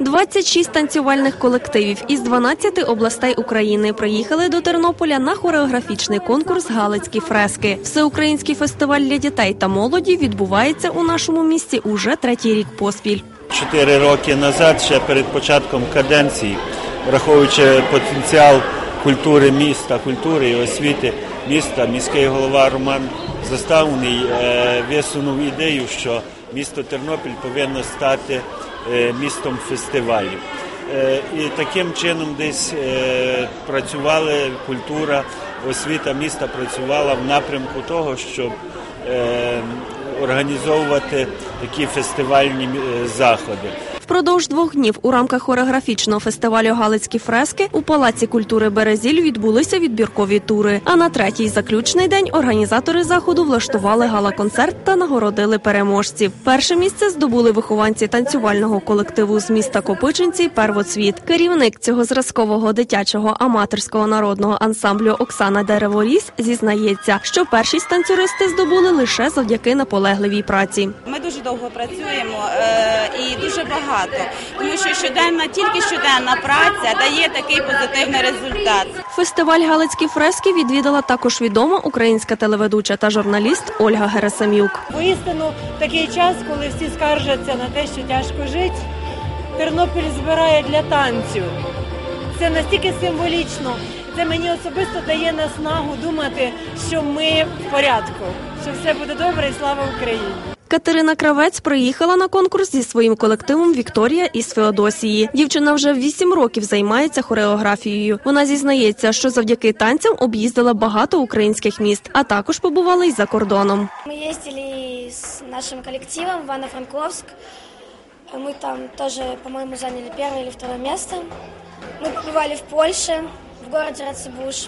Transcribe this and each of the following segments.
26 танцювальних колективів із 12 областей України приїхали до Тернополя на хореографічний конкурс Галицькі фрески. Всеукраїнський фестиваль для дітей та молоді відбувається у нашому місті уже третій рік поспіль. Чотири роки назад, ще перед початком каденції, враховуючи потенціал культури міста, культури і освіти міста, міський голова Роман Заставний е, висунув ідею, що місто Тернопіль повинно стати містом фестивалів. Е, І таким чином десь е, працювали культура, освіта міста працювала в напрямку того, щоб е, організовувати такі фестивальні е, заходи. Впродовж двох днів у рамках хореографічного фестивалю Галицькі фрески у Палаці культури Березіль відбулися відбіркові тури. А на третій заключний день організатори заходу влаштували гала-концерт та нагородили переможців. Перше місце здобули вихованці танцювального колективу з міста Копичинці Первоцвіт. Керівник цього зразкового дитячого аматорського народного ансамблю Оксана Дереворіс зізнається, що першість танцюристи здобули лише завдяки наполегливій праці. Ми дуже довго працюємо е, і дуже багато, тому що щоденна, тільки щоденна праця дає такий позитивний результат. Фестиваль Галицькі фрески відвідала також відома українська телеведуча та журналіст Ольга Герасам'юк. Воістину такий час, коли всі скаржаться на те, що тяжко жити, Тернопіль збирає для танцю. Це настільки символічно. Це мені особисто дає наснагу думати, що ми в порядку, що все буде добре і слава Україні. Катерина Кравець приїхала на конкурс зі своїм колективом Вікторія із Феодосії. Дівчина вже вісім років займається хореографією. Вона зізнається, що завдяки танцям об'їздила багато українських міст, а також побувала й за кордоном. Мы ездили с нашим коллективом в Ивано-Франковск. Мы там тоже, по-моему, заняли первое или второе место. Мы побывали в Польше, в городе Рацебуш.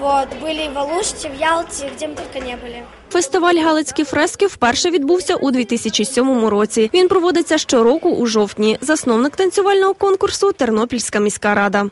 Вот, были в Алуште, в Ялте, где мы только не были. Фестиваль Галицькі фрески вперше відбувся у 2007 році. Він проводиться щороку у жовтні. Засновник танцювального конкурсу Тернопільська міська рада.